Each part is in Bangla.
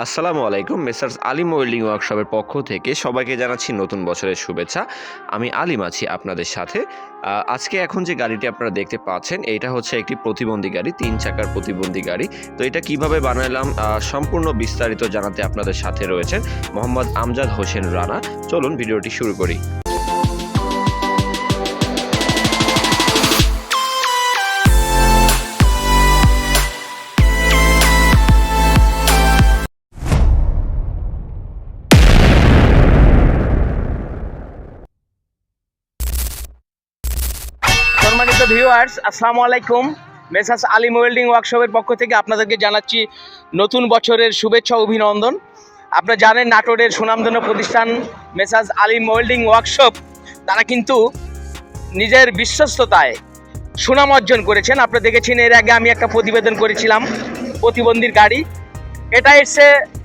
আসসালামু আলাইকুম মেসার্স আলিম ওয়েল্ডিং ওয়ার্কশপের পক্ষ থেকে সবাইকে জানাচ্ছি নতুন বছরের শুভেচ্ছা। আমি আলিম আছি আপনাদের সাথে। আজকে এখন যে গাড়িটি আপনারা দেখতে পাচ্ছেন এটা হচ্ছে একটি প্রতিবন্ধী গাড়ি, তিন চাকার প্রতিবন্ধী গাড়ি। তো এটা কীভাবে বানালাম সম্পূর্ণ বিস্তারিত জানাতে আপনাদের সাথে রয়েছেন মোহাম্মদ আমজাদ হোসেন রানা। চলুন ভিডিওটি শুরু করি। ভিউয়ার্স আসসালামু আলাইকুম। মেসাস আলিম ওয়েল্ডিং ওয়ার্কশপের পক্ষ থেকে আপনাদেরকে জানাচ্ছি নতুন বছরের শুভেচ্ছা অভিনন্দন। আপনারা জানেন নাটোরের সুনামধন্য প্রতিষ্ঠান মেসাস আলিম ওয়েল্ডিং ওয়ার্কশপ তারা কিন্তু নিজের বিশ্বস্ততায় সুনাম অর্জন করেছেন। আপনারা দেখেছেন এর আগে আমি একটা প্রতিবেদন করেছিলাম প্রতিবন্ধীর গাড়ি। এটা এসছে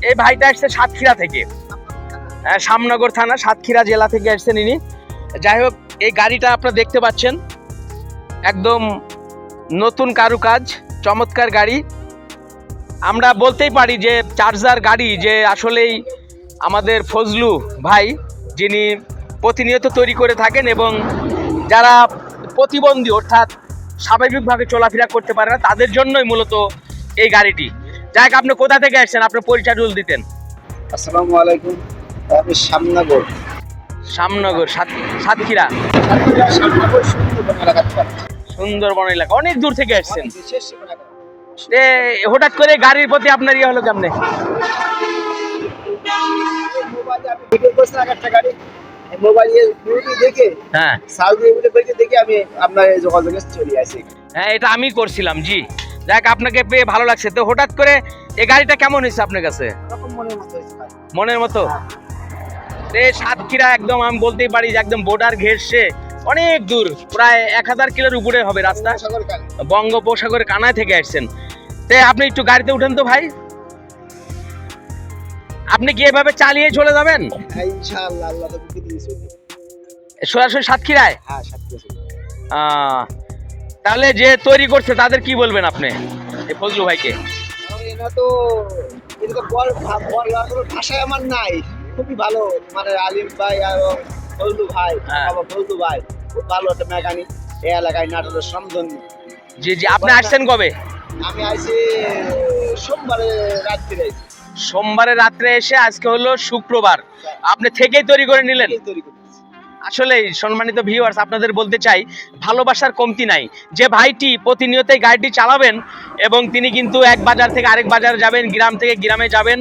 এই ভাইটা এসছে সাতক্ষীরা থেকে। আহ, শামনগর থানা সাতক্ষীরা জেলা থেকে এসছেন ইনি। যাই হোক এই গাড়িটা আপনারা দেখতে পাচ্ছেন। একদম নতুন কারুকাজ চমৎকার গাড়ি। আমরা বলতেই পারি যে চার্জার গাড়ি যে আসলেই আমাদের ফজলু ভাই যিনি প্রতিনিয়ত তৈরি করে থাকেন এবং যারা প্রতিবন্ধী অর্থাৎ স্বাভাবিকভাবে চলাফেরা করতে পারে না তাদের জন্যই মূলত এই গাড়িটি। যাই আপনি কোথা থেকে আসছেন? আপনি পরিচয় রুল দিতেন। আসসালামু আলাইকুম। আমি শ্যামনগর শামনগর সাত সাতক্ষীরা। শ্যামনগর। সুন্দরবন এলাকা অনেক দূর থেকে আসছেন। হঠাৎ করে গাড়ির প্রতি আপনার ইয়ে হলো কেমনে? হ্যাঁ। হ্যাঁ এটা আমি করছিলাম জি। দেখ আপনাকে পেয়ে ভালো লাগছে। তো হঠাৎ করে এই গাড়িটা কেমন হয়েছে আপনার কাছে? মনের মতো? এ সাতক্ষীরা একদম আমি বলতেই পারি যে একদম বর্ডার ঘেরছে অনেক দূর প্রায় এক হাজার কিলোর উপরে হবে রাস্তা। বঙ্গোপসাগরের কানায় থেকে আসছেন। তে আপনি একটু গাড়িতে উঠেন তো ভাই। আপনি কি এভাবে চালিয়ে চলে যাবেন? হ্যাঁ, সরাসরি সাতক্ষীরায়? হ্যাঁ তাহলে যে তৈরি করছে তাদের কি বলবেন আপনি? ফজলু ভাইকে। আর তো এটা বল ভাষায় আমার নাই। খুবই ভালো মানে আলিম ভাই আর ফজলু ভাই হ্যাঁ। বাবা ফজলু ভাই। ভালো একটা মেকানিক এই এলাকায় নাটোরের সমজন জি জি আপনি আসছেন কবে? আমি আইছি সোমবারে রাত্রে আইছি। সোমবারে রাত্রে এসে আজকে হলো শুক্রবার। আপনি থেকেই তৈরি করে নিলেন? তৈরি করতেছি আসলে সম্মানিত ভিউয়ার্স আপনাদের বলতে চাই, ভালোবাসার কমতি নাই। যে ভাইটি প্রতিনিয়তই গাড়িটি চালাবেন এবং তিনি কিন্তু এক বাজার থেকে আরেক বাজার যাবেন, গ্রাম থেকে গ্রামে যাবেন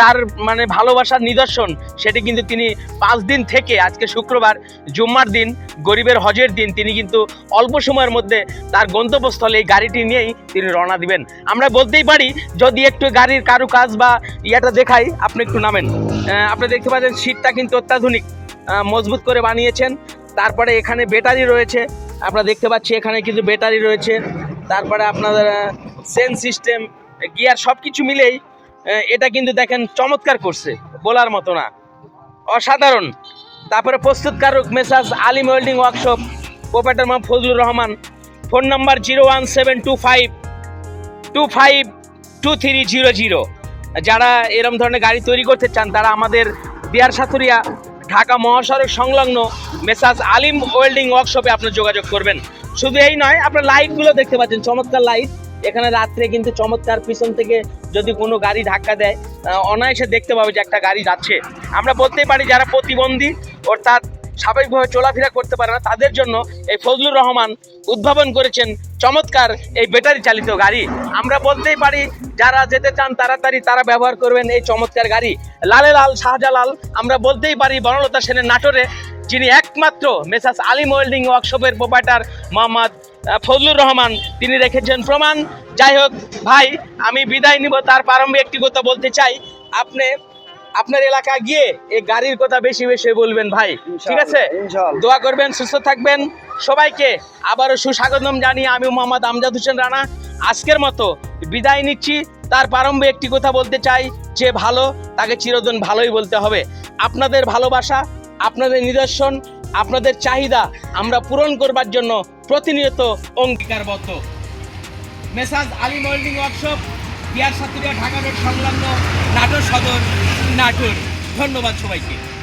তার মানে ভালোবাসার নিদর্শন, সেটি কিন্তু তিনি পাঁচ দিন থেকে আজকে শুক্রবার, জুম্মার দিন, গরিবের হজের দিন, তিনি কিন্তু অল্প সময়ের মধ্যে তার গন্তব্যস্থলে এই গাড়িটি নিয়েই তিনি রওনা দিবেন। আমরা বলতেই পারি, যদি একটু গাড়ির কারুকাজ বা ইয়াটা দেখাই, আপনি একটু নামেন। আপনি দেখতে পাচ্ছেন, সিটটা কিন্তু অত্যাধুনিক। মজবুত করে বানিয়েছেন। তারপরে এখানে ব্যাটারি রয়েছে। আমরা দেখতে পাচ্ছি এখানে কিন্তু ব্যাটারি রয়েছে। তারপরে আপনাদের সেন সিস্টেম, গিয়ার সব কিছু মিলেই এটা কিন্তু দেখেন চমৎকার করছে, বলার মতো না। অসাধারণ। তারপরে প্রস্তুতকারক messrs, Alim welding workshop, proprietor Mohammad Fazlur Rahman. Phone number zero one seven two five two five two three zero zero. যারা এরম ধরনের গাড়ি তৈরি করতে চান, তারা আমাদের বিয়ার সাথুরিয়া ঢাকা মহাসড়ক সংলগ্ন মেসাজ আলিম ওয়েল্ডিং ওয়ার্কশপে আপনার যোগাযোগ করবেন। শুধু এই নয়, আপনার লাইটগুলো দেখতে পাচ্ছেন, চমৎকার লাইট। এখানে রাত্রে কিন্তু চমৎকার পিছন থেকে যদি কোনো গাড়ি ধাক্কা দেয় অনায়াসে দেখতে পাবে যে একটা গাড়ি যাচ্ছে। আমরা বলতেই পারি যারা প্রতিবন্ধী, অর্থাৎ স্বাভাবিকভাবে চলাফেরা করতে পারে না, তাদের জন্য এই ফজলুর রহমান উদ্ভাবন করেছেন চমৎকার এই ব্যাটারি চালিত গাড়ি। আমরা বলতেই পারি, যারা যেতে চান তাড়াতাড়ি তারা ব্যবহার করবেন এই চমৎকার গাড়ি। লালে লাল, শাহজালাল, আমরা বলতেই পারি বনলতা সেনের নাটোরে, যিনি একমাত্র মেসাস আলিম ওয়েল্ডিং ওয়ার্কশপের প্রোপাইটার মোহাম্মদ ফজলুর রহমান, তিনি রেখেছেন প্রমাণ। যাই হোক, ভাই, আমি বিদায় নিব, তার প্রারম্ভে একটি কথা বলতে চাই। আপনি আপনার এলাকা গিয়ে এই গাড়ির কথা বেশি বেশি বলবেন ভাই ঠিক আছে? দোয়া করবেন সুস্থ থাকবেন। সবাইকে আবারও সুস্বাগতম জানিয়ে আমি মোহাম্মদ আমজাদ হোসেন রানা। আজকের মতো বিদায় নিচ্ছি। তার প্রারম্ভে একটি কথা বলতে চাই যে ভালো তাকে চিরদিন ভালোই বলতে হবে। আপনাদের ভালোবাসা আপনাদের নিদর্শন আপনাদের চাহিদা আমরা পূরণ করবার জন্য প্রতিনিয়ত অঙ্গীকারবদ্ধ। মেসাজ আলী মোল্ডিং ওয়ার্কশপ বিয়ার সাতুরিয়া ঢাকা রোড সংলগ্ন নাটোর সদর। নাটোর। ধন্যবাদ সবাইকে।